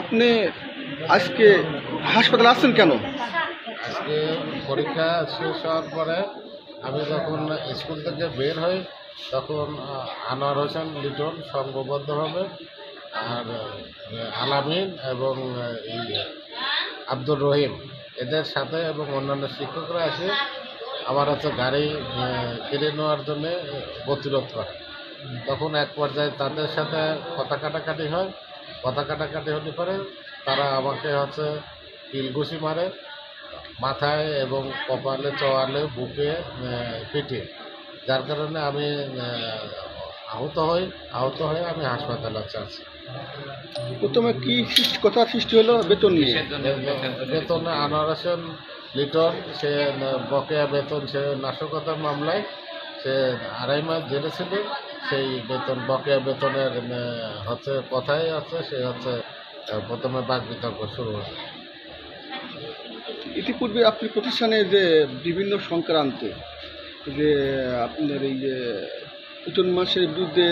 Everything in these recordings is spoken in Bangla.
আপনি আজকে হাসপাতালে আসছেন কেন? আজকে পরীক্ষা শেষ হওয়ার পরে আমি যখন স্কুল থেকে বের হই, তখন আনোয়ার হোসেন লিটন সংঘবদ্ধভাবে আর আলামিন এবং আব্দুর রহিম এদের সাথে এবং অন্যান্য শিক্ষকরা এসে আমার হচ্ছে গাড়ি কেড়ে নেওয়ার জন্যে প্রতিরোধ করে। তখন এক পর্যায়ে তাদের সাথে কথা কাটাকাটি হয়। কথা কাটাকাটি হলে পরে। তারা আমাকে হচ্ছে কিলঘুষি মারে মাথায় এবং কপালে চোয়ালে বুকে পিঠে। যার কারণে আমি আহত হই আহত হয়ে আমি হাসপাতালে আছি। প্রথমে কি কথা সৃষ্টি হলো? বেতন নিয়ে? বেতনে আনোয়ার হোসেন লিটন সে বকেয়া বেতন সে নাশকতার মামলায় সে আড়াই মাস জেলে ছিল। সেই বেতন বকেয়া বেতনের হচ্ছে কথাই আছে সে হচ্ছে প্রথমে বাক বিতর্ক শুরু হয় ইতিপূর্বে আপনি প্রতিষ্ঠানে যে বিভিন্ন সংক্রান্তে যে আপনার এই যে নতুন মাসের বিরুদ্ধে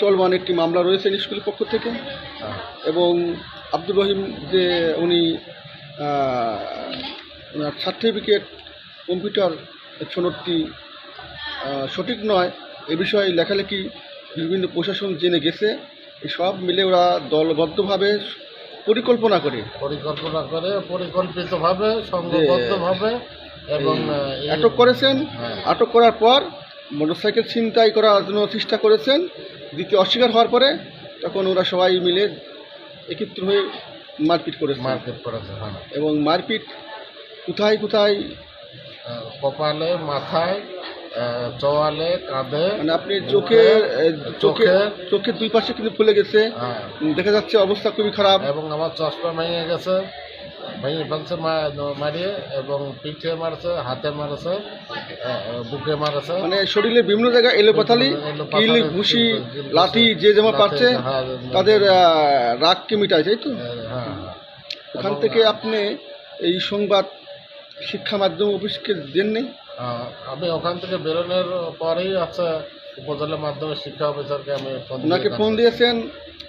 চলমান একটি মামলা রয়েছে স্কুলের পক্ষ থেকে হ্যাঁ। এবং আব্দুর রহিম যে উনি ওনার সার্টিফিকেট কম্পিউটার সনদটি সঠিক নয় এ বিষয়ে লেখালেখি বিভিন্ন প্রশাসন জেনে গেছে। সব মিলে ওরা দলবদ্ধভাবে পরিকল্পনা করে। পরিকল্পনা করে পরিকল্পিতভাবে সংঘবদ্ধভাবে এবং আটক করেছেন। হ্যাঁ। আটক করার পর মোটরসাইকেল ছিনতাই করার জন্য চেষ্টা করেছেন। দ্বিতীয় অস্বীকার হওয়ার পরে তখন ওরা সবাই মিলে একত্র হয়ে মারপিট করেছে। মারপিট করেছে হ্যাঁ। এবং মারপিট কোথায় কোথায়? কপালে মাথায় চোয়ালে কাঁধে মানে আপনি চোখে চোখে চোখে। চোখের দুই পাশে কিন্তু ফুলে গেছে। হ্যাঁ। দেখা যাচ্ছে অবস্থা খুবই খারাপ। এবং আমার চশমা ভেঙে গেছে ভেঙে ফেলছে মারিয়ে এবং পিঠে মারছে হাতে মারছে বুকে মারছে। মানে শরীরের বিভিন্ন জায়গায় এলোপাথালি কিল ঘুষি লাঠি যে যেমন পারছে হ্যাঁ, তাদের রাগকে মিটায় তাই তো? হ্যাঁ হ্যাঁ। ওখান থেকে আপনি এই সংবাদ শিক্ষা মাধ্যম অফিসকে দেননি? আমি ওখান থেকে বেরোনোর পরেই আছে উপজেলা মাধ্যমিক শিক্ষা অফিসারকে আমি ওনাকে ফোন দিয়েছেন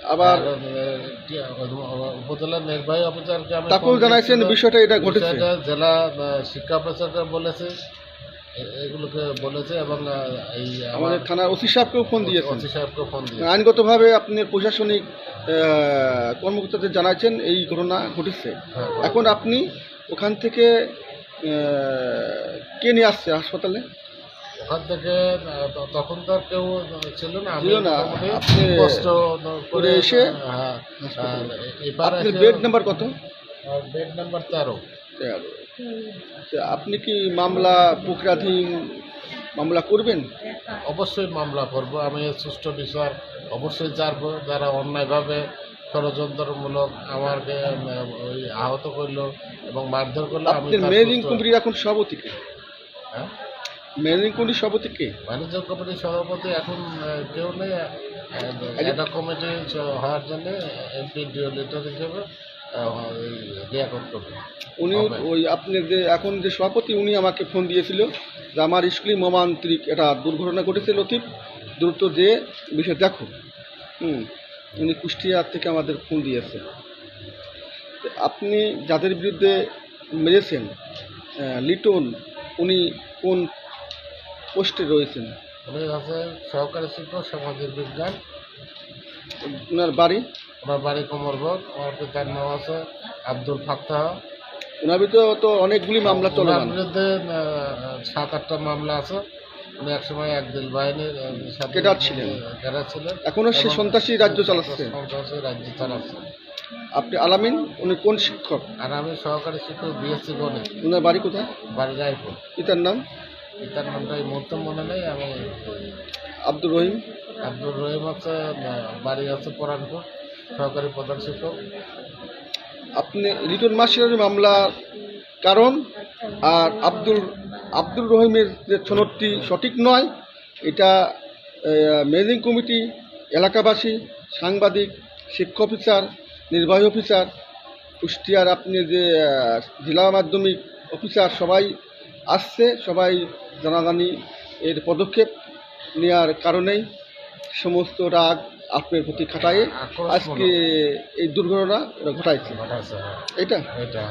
আবার আর, আহ, কি, আহ, উপজেলা নির্বাহী অফিসারকে আমি তাকেও জানাইছেন বিষয়টা এটা ঘটেছে। জেলা শিক্ষা অফিসারকে বলেছে এগুলোকে বলেছে এবং এই আমাদের থানার ওসি সাহেবকেও ফোন দিয়েছে ওসি সাহেবকে ফোন দিয়ে আইনগতভাবে আপনি প্রশাসনিক কর্মকর্তাদের জানাচ্ছেন এই ঘটনা ঘটেছে। হ্যাঁ, এখন আপনি ওখান থেকে কে নিয়ে আসছে হাসপাতালে ওখান থেকে তখন তো আর কেউ ছিল না ছিল না, আপনি কষ্ট করে এসে হ্যাঁ। এবার বেড নাম্বার কত বেড নাম্বার তেরো তেরো। আপনি কি মামলা প্রক্রিয়াধীন মামলা করবেন অবশ্যই মামলা করব আমি সুষ্ঠু বিচার অবশ্যই চাইব যারা অন্যায়ভাবে ষড়যন্ত্রমূলক আমাকে আহত করল এবং মারধর করল সুষ্ঠু- কমিটির এখন সভাপতি কে? হ্যাঁ? ম্যানেজিং কমিটির সভাপতি কে? বাণিজ্য কমিটির সভাপতি এখন কেউ নেই এটা কমিটি হওয়ার জন্য এমপি লিডার হিসেবে করবে উনি। ওই আপনি যে এখন যে সভাপতি উনি আমাকে ফোন দিয়েছিল যে আমার স্কুলে মর্মান্তিক একটা দুর্ঘটনা ঘটেছে লতিফ দ্রুত যে বিষয় দেখো। হুম। উনি কুষ্টিয়া থেকে আমাদের ফোন দিয়েছে আপনি যাদের বিরুদ্ধে মেরেছেন লিটন উনি কোন পোস্টে রয়েছেন? উনি সহকারী শিক্ষক সামাজিক বিজ্ঞান। ওনার বাড়ি? ওনার বাড়ি কোমরবক আমার পিতার নাম আছে আব্দুল ফাত্তাহ। ওনার বিরুদ্ধে তো অনেকগুলি মামলা চলে বিরুদ্ধে সাত আটটা মামলা আছে। উনি একসময় বাহিনীর সাথে ক্যাডার ছিলেন। ক্যাডার ছিলেন। এখনও সে সন্ত্রাসী রাজ্য চালাচ্ছে? সন্ত্রাসী রাজ্য চালাচ্ছে। আপনি আলামিন উনি কোন শিক্ষক? আর আমি সহকারী শিক্ষক বিএসসি গণিত ওনার বাড়ি কোথায়? বাড়ি রায়পুর। পিতার নাম? পিতার নামটা এই মুহূর্তে মনে নেই আমি আব্দুর রহিম? আব্দুর রহিম হচ্ছে বাড়ি আছে পরানপুর সহকারী প্রধান শিক্ষক। আপনি লিটন মাসিরের মামলা কারণ আর আব্দুল আব্দুর রহিমের যে সনদটি সঠিক নয় এটা ম্যানেজিং কমিটি এলাকাবাসী সাংবাদিক শিক্ষা অফিসার নির্বাহী অফিসার কুষ্টিয়ার আপনি যে জেলা মাধ্যমিক অফিসার সবাই আসছে সবাই জানাজানি এর পদক্ষেপ নেওয়ার কারণেই সমস্ত রাগ আপনার প্রতি খাটায় আক্রোশ আজকে এই দুর্ঘটনা ঘটাইছে। এটা? এটা।